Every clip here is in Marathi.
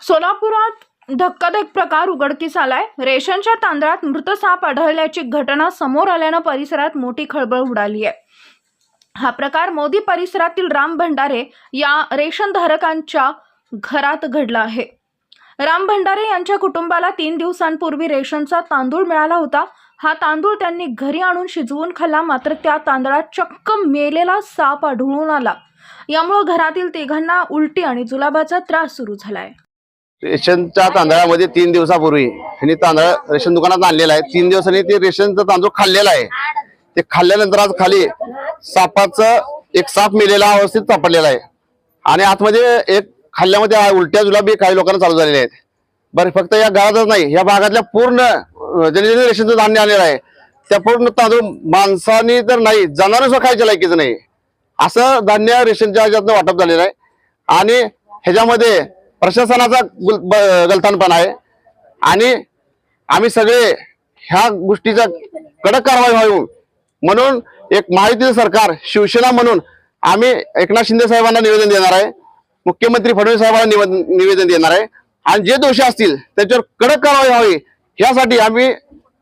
सोलापुरात धक्कादायक प्रकार उघडकीस आलाय. रेशनच्या तांदळात मृत साप आढळल्याची घटना समोर आल्यानं परिसरात मोठी खळबळ उडाली आहे. हा प्रकार मोदी परिसरातील राम भंडारे या रेशन धारकांच्या घरात घडला आहे. राम भंडारे यांच्या कुटुंबाला तीन दिवसांपूर्वी रेशनचा तांदूळ मिळाला होता. हा तांदूळ त्यांनी घरी आणून शिजवून खाल्ला. मात्र त्या तांदळात चक्क मेलेला साप आढळून आला. यामुळे घरातील तिघांना उलटी आणि जुलाबाचा त्रास सुरू झालाय. रेशनच्या तांदळामध्ये तीन दिवसापूर्वी ह्यांनी तांदळ रेशन दुकानात आणलेला आहे. तीन दिवसांनी ते रेशनचा तांदूळ खाल्लेला आहे. ते खाल्ल्यानंतर आज खाली सापाचं एक साप मेलेला अवस्थेत सापडलेला आहे. आणि आतमध्ये एक खाल्ल्यामध्ये उलट्या जुलाबी काही लोकांना चालू झालेले आहेत. बरं फक्त या गावातच नाही या भागातल्या पूर्ण ज्यांनी रेशनचं धान्य आलेलं आहे. त्या पूर्ण तांदूळ माणसाने तर नाही जनावरांनी सुद्धा खायच्या लायकीचं नाही. असं धान्य रेशनच्या ह्याच्यातनं वाटप झालेलं आहे. आणि ह्याच्यामध्ये प्रशासनाचा गुल- ब- गलथानपणा आहे. आणि आम्ही सगळे ह्या गोष्टीचा कडक कारवाई व्हावी म्हणून एक महायुतीचं सरकार शिवसेना म्हणून आम्ही एकनाथ शिंदे साहेबांना निवेदन देणार आहे. मुख्यमंत्री फडणवीस साहेबांना निवेदन निवेदन देणार आहे. आणि जे दोषी असतील त्याच्यावर कडक कारवाई व्हावी यासाठी आम्ही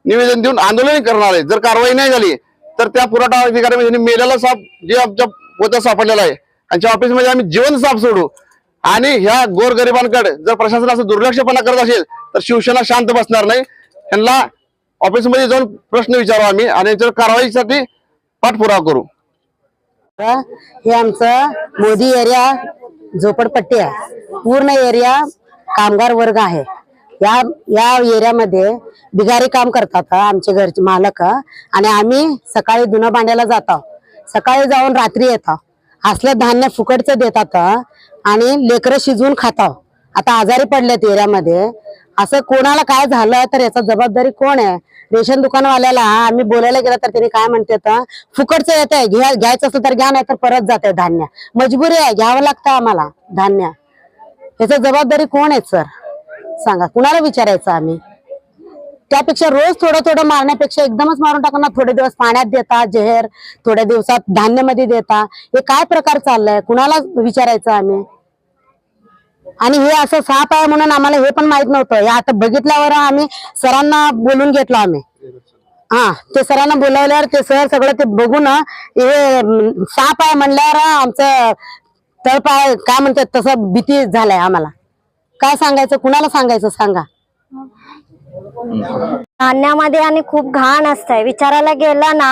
निवेदन देऊन आंदोलन करणार आहे. जर कारवाई नाही झाली तर त्या पुरवठा अधिकारी म्हणजे मेलेला साप जे आमच्या पोत्यात सापडलेला आहे त्यांच्या ऑफिसमध्ये आम्ही जिवंत साप सोडू. आणि ह्या गोरगरिबांकडे जर प्रशासन असं दुर्लक्षपणा करत असेल तर शिवसेना शांत बसणार नाही. त्यांना ऑफिसमध्ये जाऊन प्रश्न विचारू आम्ही आणि याच्यावर कारवाईसाठी पाठपुरावा करू. हे आमचं मोदी एरिया झोपडपट्टी आहे. पूर्ण एरिया कामगार वर्ग आहे. या या एरियामध्ये बिगारी काम करतात आमचे घरचे मालक आणि आम्ही सकाळी धुणं भांड्याला जातो. सकाळी जाऊन रात्री येतो. असलं धान्य फुकटचं देतात. आणि लेकरं शिजवून खाताव. आता आजारी पडलेत एरियामध्ये. असं कोणाला काय झालं तर याचा जबाबदारी कोण आहे? रेशन दुकानवाल्याला आम्ही बोलायला गेलं तर त्यांनी काय म्हणतात फुकटचं येत आहे घ्या घ्यायचं असलं तर घ्या नाही तर परत जात आहे धान्य. मजबुरी आहे घ्यावं लागतं आम्हाला धान्य. याचा जबाबदारी कोण आहे सर? सांगा कुणाला विचारायचं आम्ही? त्यापेक्षा रोज थोडं थोडं मारण्यापेक्षा एकदमच मारून टाकणार थोडे दिवस पाण्यात देता जेहर थोड्या दिवसात धान्यामध्ये देता. हे काय प्रकार चाललाय? कुणाला विचारायचं आम्ही? आणि हे असं साप आहे म्हणून आम्हाला हे पण माहीत नव्हतं. हे आता बघितल्यावर आम्ही सरांना बोलून घेतलं आम्ही. हा ते सरांना बोलावल्यावर ते सर सगळं ते बघून हे साप आहे म्हणल्यावर आमचं तळपाय काय म्हणतात तसं भीती झालाय आम्हाला. काय सांगायचं? कुणाला सांगायचं? सांगा. धान्यामध्ये आणि खूप घाण असतंय. विचारायला गेलं ना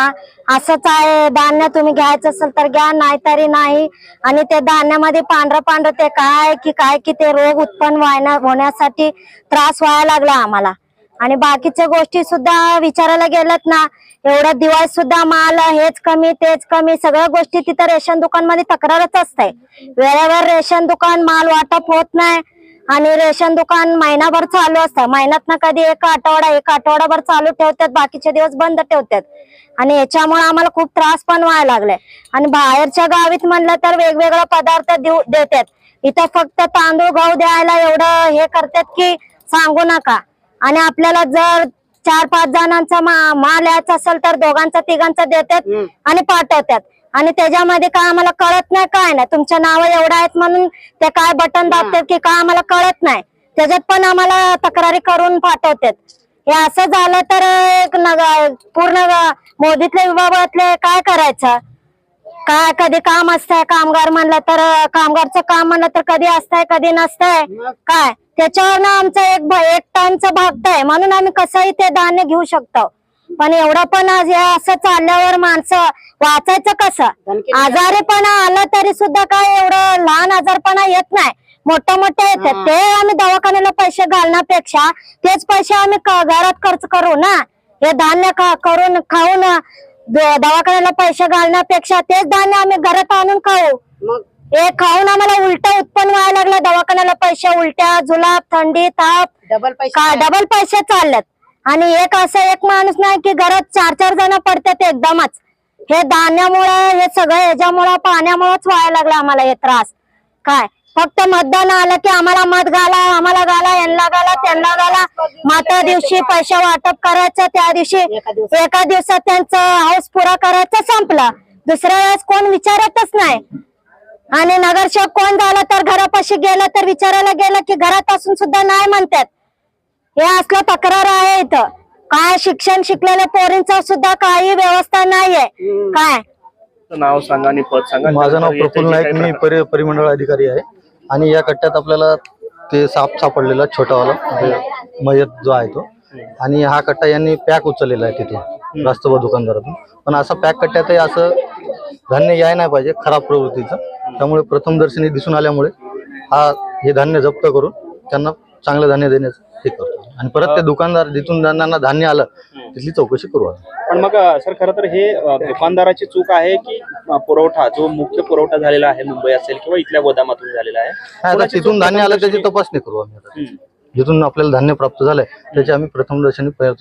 असंच आहे धान्य तुम्ही घ्यायचं असेल तर घ्या नाहीतरी नाही. आणि ते धान्यामध्ये पांढरं पांढरं ते काय की काय की ते रोग उत्पन्न व्हायना होण्यासाठी त्रास व्हायला लागला आम्हाला. आणि बाकीच्या गोष्टी सुद्धा विचारायला गेलत ना एवढं दिवाळी सुद्धा माल हेच कमी तेच कमी सगळ्या गोष्टी तिथं रेशन दुकानमध्ये तक्रारच असते वेळेवर रेशन दुकान माल वाटप होत नाही आणि रेशन दुकान महिनाभर चालू असतं. महिन्यात ना कधी एक आठवडा एक आठवडाभर चालू ठेवतात बाकीचे दिवस बंद ठेवतात. आणि याच्यामुळे आम्हाला खूप त्रास पण व्हायला लागलाय. आणि बाहेरच्या गावीत म्हणलं तर वेगवेगळा पदार्थ देऊ देतात. इथं फक्त तांदूळ गहू द्यायला एवढं हे करतात की सांगू नका. आणि आपल्याला जर चार पाच जणांचा मा- माल यायचा असेल तर दोघांचा तिघांचा देतात आणि पाठवतात. आणि त्याच्यामध्ये काय आम्हाला कळत नाही काय नाही. तुमच्या नाव एवढं आहेत म्हणून ते काय बटन दाबतात की काय आम्हाला कळत नाही. त्याच्यात पण आम्हाला तक्रारी करून पाठवतात. हे असं झालं तर एक पूर्ण मोदीतल्या विभागातले काय करायचं? काय कधी काम असतंय? कामगार म्हणलं तर कामगारचं काम म्हणलं तर कधी असतंय कधी नसतंय? काय? त्याच्यावर आमचं एक एक टनचं भागतंय. म्हणून आम्ही कसंही ते धान्य घेऊ शकतो. पण एवढं पण आज हे असं चालल्यावर माणसं वाचायचं कसं? आजारीपणा आला तरी सुद्धा काय एवढं लहान आजारपणा येत नाही. मोठं मोठे येतात ते आम्ही दवाखान्याला पैसे घालण्यापेक्षा तेच पैसे आम्ही घरात खर्च करू ना. हे धान्य करून खाऊन दवाखान्याला पैसे घालण्यापेक्षा तेच धान्य आम्ही घरात आणून खाऊ. हे खाऊन आम्हाला उलट उत्पन्न व्हायला लागलं. दवाखान्याला पैसे उलट्या जुलाब थंडी ताप. डबल का डबल पैसे चाललेत. आणि एक असं एक माणूस नाही की घरात चार चार जण पडतात एकदमच. हे धान्यामुळं हे सगळं ह्याच्यामुळं पाण्यामुळंच व्हायला लागलं आम्हाला हे त्रास. काय? फक्त मतदान आलं की आम्हाला मत घाला आम्हाला घाला यांना घाला त्यांना घाला. माता दिवशी पैसे वाटप करायचं त्या दिवशी एका दिवसात त्यांचं हाऊस पुरा करायचं संपलं. दुसऱ्या वेळेस कोण विचारतच नाही. आणि नगरसेवक कोण झाला तर घरापाशी गेलं तर विचारायला गेलं की घरात असून सुद्धा नाही म्हणतात. हे असलं तक्रार आहे इथं. काय शिक्षण शिकलेल्या पोरींचा सुद्धा काही व्यवस्था नाहीये. काय? नाव सांगा आणि पद सांगा. माझं नाव प्रफुल्ल नाईक. मी परि परिमंडळ अधिकारी आहे. आणि या कट्ट्यात आपल्याला ते साप सापडलेला छोटावाला म्हणजे मयत जो आहे तो. आणि हा कट्टा यांनी पॅक उचललेला आहे तिथून रास्तव दुकानदारातून. पण असं पॅक कट्ट्यातही असं धान्य याय नाही पाहिजे खराब प्रवृत्तीचं. त्यामुळे प्रथमदर्शनी दिसून आल्यामुळे हा हे धान्य जप्त करून त्यांना चांगलं धान्य देण्याचं हे करतो. आणि परत ते दुकानदार जिथून त्यांना धान्य आलं तिथली चौकशी करू आता. पण मग सर खरं तर हे अ, दुकानदाराची चूक आहे की अ, पुरवठा जो मुख्य पुरवठा झालेला आहे मुंबई असेल किंवा इथल्या गोदामातून झालेला आहे आता तिथून धान्य आलं त्याची तपासणी करू आम्ही आता हम्म. जिथून आपल्याला धान्य प्राप्त झालंय त्याची आम्ही प्रथमदर्शनी प-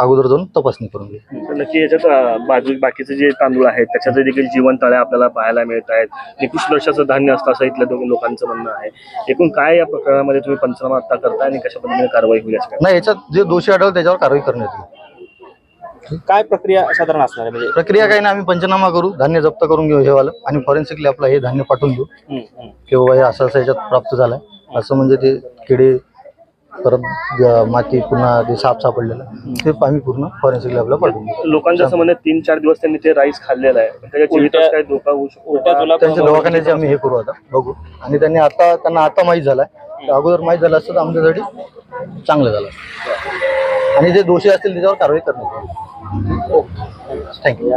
अगोदर जाऊन तपासणी करून घेऊ तर नक्की याच्यात अ, बाजू बाकीचे जे तांदूळ आहेत त्याच्यात देखील जीवन तळे आपल्याला पाहायला मिळत आहेत. निकृष्ट दर्जाचं धान्य असतं असं इथल्या दोन लोकांचं म्हणणं आहे. एकूण काय या प्रकरणामध्ये तुम्ही पंचनामा आता करताय आणि कशा पद्धतीने कारवाई होईल नाही याच्यात जे दोषी आढळलं त्याच्यावर कारवाई करण्यात येईल. काय प्रक्रिया साधारण असणार आहे? म्हणजे प्रक्रिया काही नाही आम्ही पंचनामा करू धान्य जप्त करून घेऊ हे वालं आणि फॉरेन्सिकली आपलं हे धान्य पाठवून देऊ. हम्म, हम्म. की बाबा हे असं असं याच्यात प्राप्त झालंय. असं म्हणजे ते किडे परत माती पुन्हा ते साप सापडलेलं ते आम्ही पूर्ण फॉरेन्सिकली आपल्याला पाठवून देऊ. लोकांचं असं म्हणणं आहे, तीन चार दिवस त्यांनी ते राईस खाल्लेलं आहे. त्याच्या काय धोका होऊ शकतो. का? त्यांच्या दवाखान्याचे आम्ही हे करू आता बघू. आणि त्यांनी आता त्यांना आता माहीत झालाय. अगोदर माहीत झालं असतं तर आमच्यासाठी चांगलं झालं असतं. आणि जे दोषी असतील त्याच्यावर कारवाई करण्यात थँक्यू